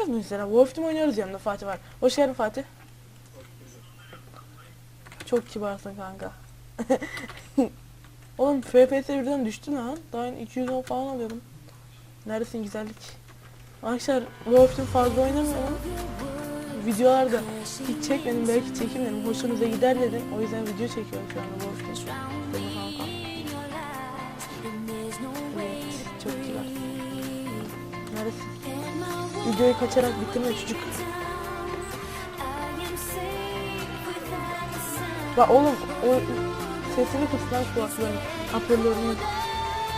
yapacağız mesela. Wolf Team oynuyoruz yanında Fatih var. Hoş geldin Fatih. Çok kibarsın kanka. Oğlum FPS birden düştü lan. Daha yeni 210 falan alıyorum. Neredesin güzellik? Arkadaşlar Wolf Team fazla oynamıyorum. Videolarda hiç çekmedim belki çekmedim. Hoşunuza gider dedim. O yüzden video çekiyorum şu anda Wolf Team. Evet, çok kibar. Neredesin? Videoyu kaçarak bitirme çocuk. Bak oğlum o sesini kıs lan kulaklarını. Hoparlörünü.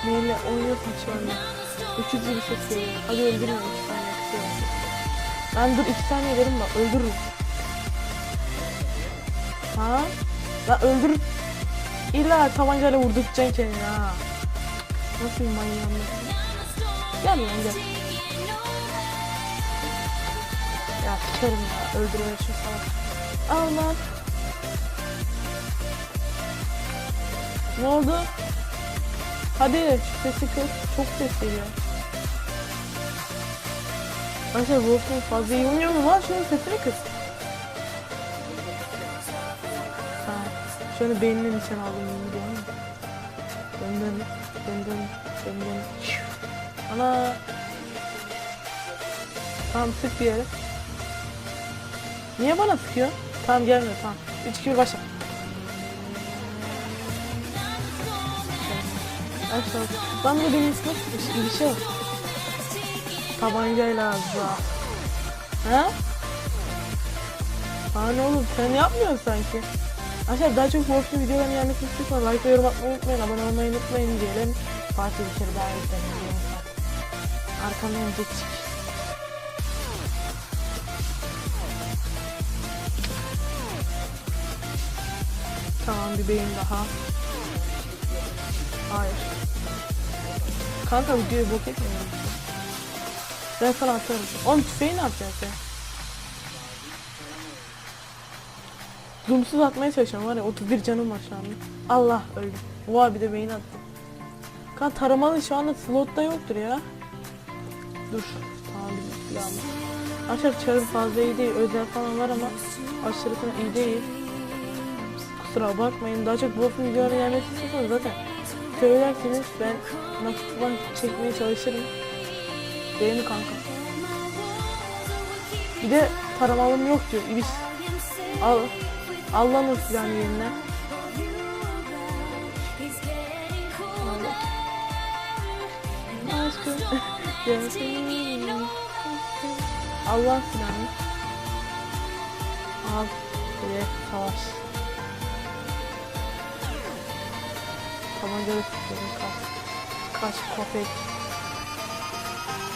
Neyle oynuyorsun şu anda. Öküz gibi ses geliyor. Hadi öldürme iki saniye kısıyorum. Ben dur iki saniye derim bak öldürürüm. Ha? Lan öldür. İlla tabancayla vurduracaksın kendini ha. Nasıl manyağım ben? Gel lan gel. Ya sikerim ya öldürüyor şu salak. Al lan. Ne oldu? Hadi şu sesi kız. Çok ses geliyor. Arkadaşlar Wolf'un fazla iyi oynuyor mu? Lan şunun sesini kız. Ha. Şöyle beynine nişan aldım? Dön dön dön dön dön dön. Ana. Tamam sık bir yere. Niye bana sıkıyor? Tamam gelmiyor tamam. 3 2 1 başla. Aşağı. Lan bu benim ismi. Bir şey yok. Tabancayla azza. Ha? Aa ne oğlum sen yapmıyorsun sanki. Arkadaşlar daha çok Wolf'un videolarını gelmesini istiyorsanız like ve yorum atmayı unutmayın. Abone olmayı unutmayın diyelim. Fatih kere daha izleyin. Arkamdan önce çık. Tamam bir beyin daha. Hayır. Kanka videoyu bok etmiyor? Ben sana atarım. Oğlum tüfeği ne yapacaksın sen? Zoomsuz atmaya çalışıyorum var ya 31 canım var şu anda. Allah öldü. Oha bir de beyin attı. Kan taramalı şu anda slotta yoktur ya. Dur. Tamam bir silahım. Arkadaşlar fazla iyi değil. Özel falan var ama aşırısına iyi değil. Kusura bakmayın. Daha çok Wolf'un videoları gelmesi istiyorsanız zaten söylerseniz ben nakit falan çekmeye çalışırım. Mi kanka? Bir de taramalım yok diyor. İbiş. Al. Al lan o silahın yerine. Aşkım. Allah silahını. Al. Böyle savaş. Tabancalı sıkıyorum kaç. Kaç köpek.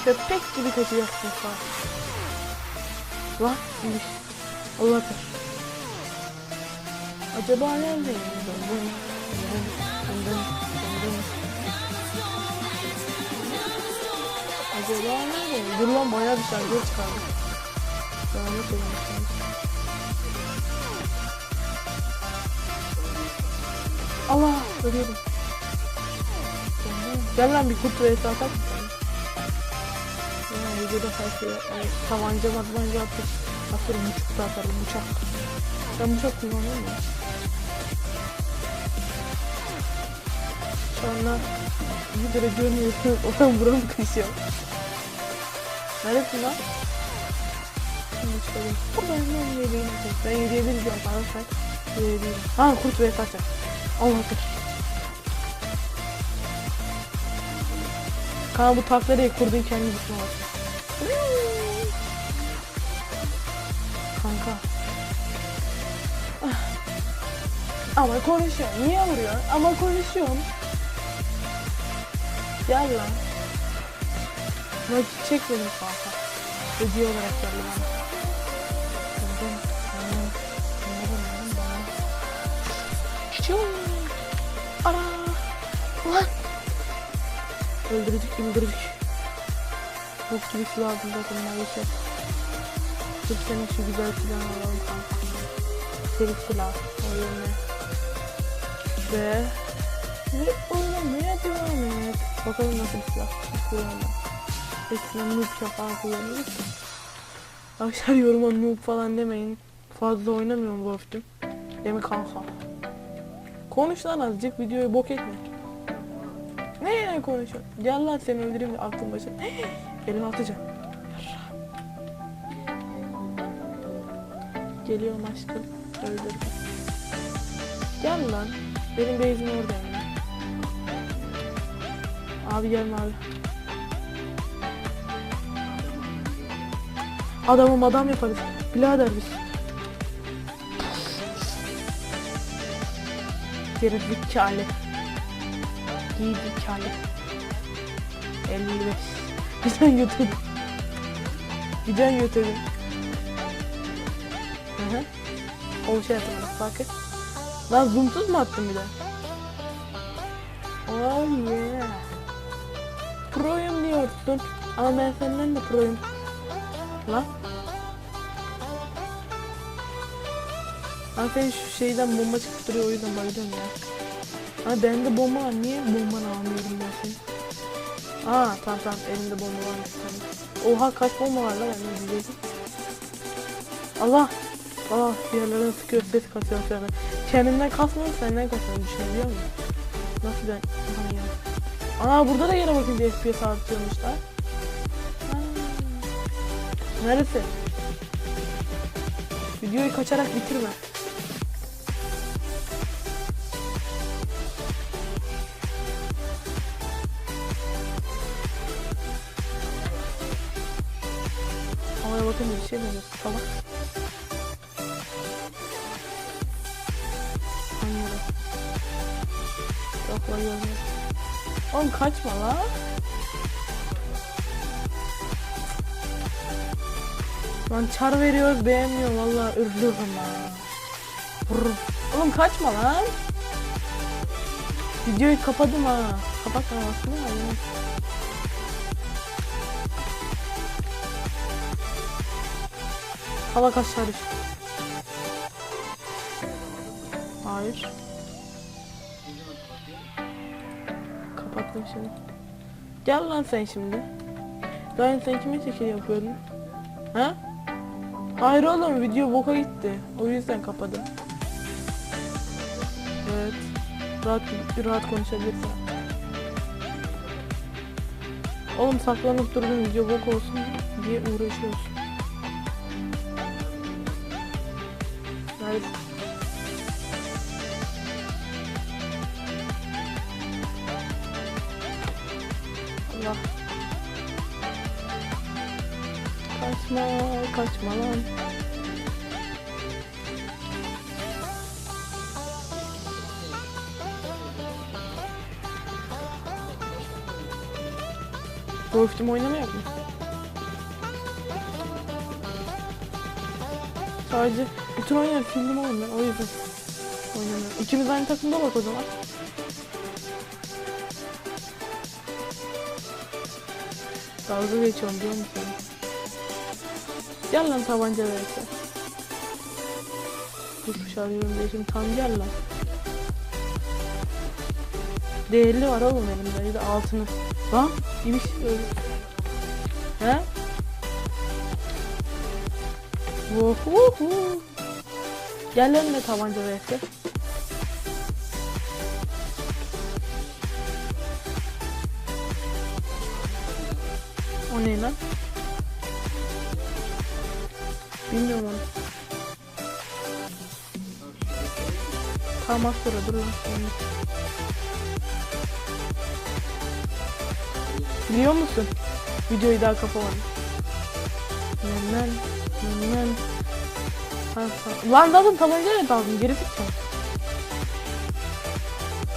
Köpek gibi kaçacaksın sen. Lan. Allah akbar. Acaba neredeyim? Dön dön dön dön dön dön. Acaba neredeyim? Dur lan bayağı bir şarjör çıkardım. Devam edelim. Allah ölüyorum. Gel lan bir kurt vs atak mı sen? Ya videoda her şey yani, tabanca matbanca atır. Atarım bıçak da atarım bıçak. Ben bıçak kullanıyorum ya. Anda videoda görmüyorsunuz. Oradan buram kışıyor. Neredesin lan? Şimdi çıkalım. Buradan ben yediğim Ben yediyebilirim arkadaşlar. Yediyebilirim. Ha kurt vs atak. Allah'tır. Kanka bu takları kurdun kendi gitme bak. Kanka. Ama konuşuyor. Niye vuruyor? Ama konuşuyorum. Gel lan. Vakit çekmedim kanka. Hediye olarak geldi bana. Dın Öldürdük öldürdük. Bok gibi silah aldım zaten maalesef. Dur senin şu güzel silahını alalım kanka. Seri silah. O yerine. Ve... Ve oynamaya devam et. Bakalım nasıl bir silah kullanalım. Eskiden noob falan kullanıyoruz. Arkadaşlar yoruma noob falan demeyin. Fazla oynamıyorum Wolf'tüm. Değil mi kanka? Konuş lan azıcık videoyu bok etme. Ne konuşuyorsun? Gel lan seni öldüreyim de aklın başına. Elimi atacağım. Geliyorum aşkım. Öldürdüm. Gel lan. Benim base'im oradayım. ya. Abi gelme abi. Adamım adam yaparız. Birader biz. Gerizlik kâle. Giydik kâle. 55. Güzel götürdüm. Güzel götürdüm. Hı hı. O şey yapamadım bakın. Lan zoomsuz mu attım bir de? Oh yeah. Proyum diyorsun. Ama ben senden de proyum. Lan. Senin şu şeyden bomba çıkıp duruyor o yüzden bayılıyorum ya. Ha bende bomba var. Niye bombanı almıyorum ben seni? Aa tamam tamam elimde bomba tamam. Oha kaç bomba var lan bende diyecektim. Allah. Ah bir yerlerden sıkıyor ses kasıyor şu anda. Kendimden kasmıyorum senden kasıyorum düşünebiliyor musun? Nasıl ben? Aman ya. Aa burada da yere bakınca FPS artıyormuşlar. Ha. Neresi? Videoyu kaçarak bitirme. Bakınca bir şey demiyor. Salak. Anladım. Yok lan görmüyorum. Oğlum kaçma la. Lan çar veriyoruz beğenmiyor valla ürlüyorum ha. Oğlum kaçma lan. Videoyu kapadım ha. Kapatmam aslında Hava kaç çağrış. Hayır. Kapattım şimdi. Gel lan sen şimdi. Ben sen kime şekil yapıyordun? Ha? Hayır oğlum video boka gitti. O yüzden kapadım. Evet. Rahat rahat konuşabilirsin. Oğlum saklanıp durdum video bok olsun diye uğraşıyorsun. Kaçma, kaçma lan. Team oynamayak mı? Sadece bütün oyunları sildim oğlum ben o yüzden oynamıyorum. İkimiz aynı takımda bak o zaman. Dalga geçiyorum diyor musun? Gel lan tabanca verirse. Kuş arıyorum şimdi tam gel lan. Değerli var oğlum elimde bir de altını. Lan imiş öyle. He? Vuhuhu. Gel lan ne tabanca verirse. O ne lan? Bilmiyorum onu. Tamam sonra dur lan. Onu. Biliyor musun? Videoyu daha kapamadım. Hemen. Ha, ha. Lan zaten tabancayla daldım. Geri tutacağım.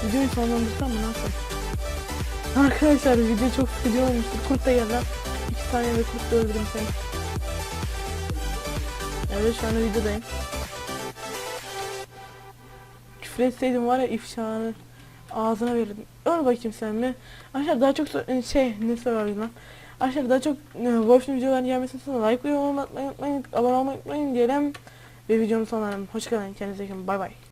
Videoyu sonlandırsam mı? Nasıl? Arkadaşlar video çok sıkıcı olmuştur. Kurt da gel lan. İki saniye ve kurt da öldürürüm seni. Evet şu anda videodayım. Küfür etseydim var ya ifşanı ağzına verirdim. Öl bakayım sen mi? Arkadaşlar daha çok so- şey ne sorardım lan. Arkadaşlar daha çok e, Wolf'un videoların gelmesini sana like ve yorum atmayı unutmayın. Abone olmayı unutmayın diyelim. Ve videomu sonlarım. Hoşçakalın. Kendinize iyi bakın. Bay bay.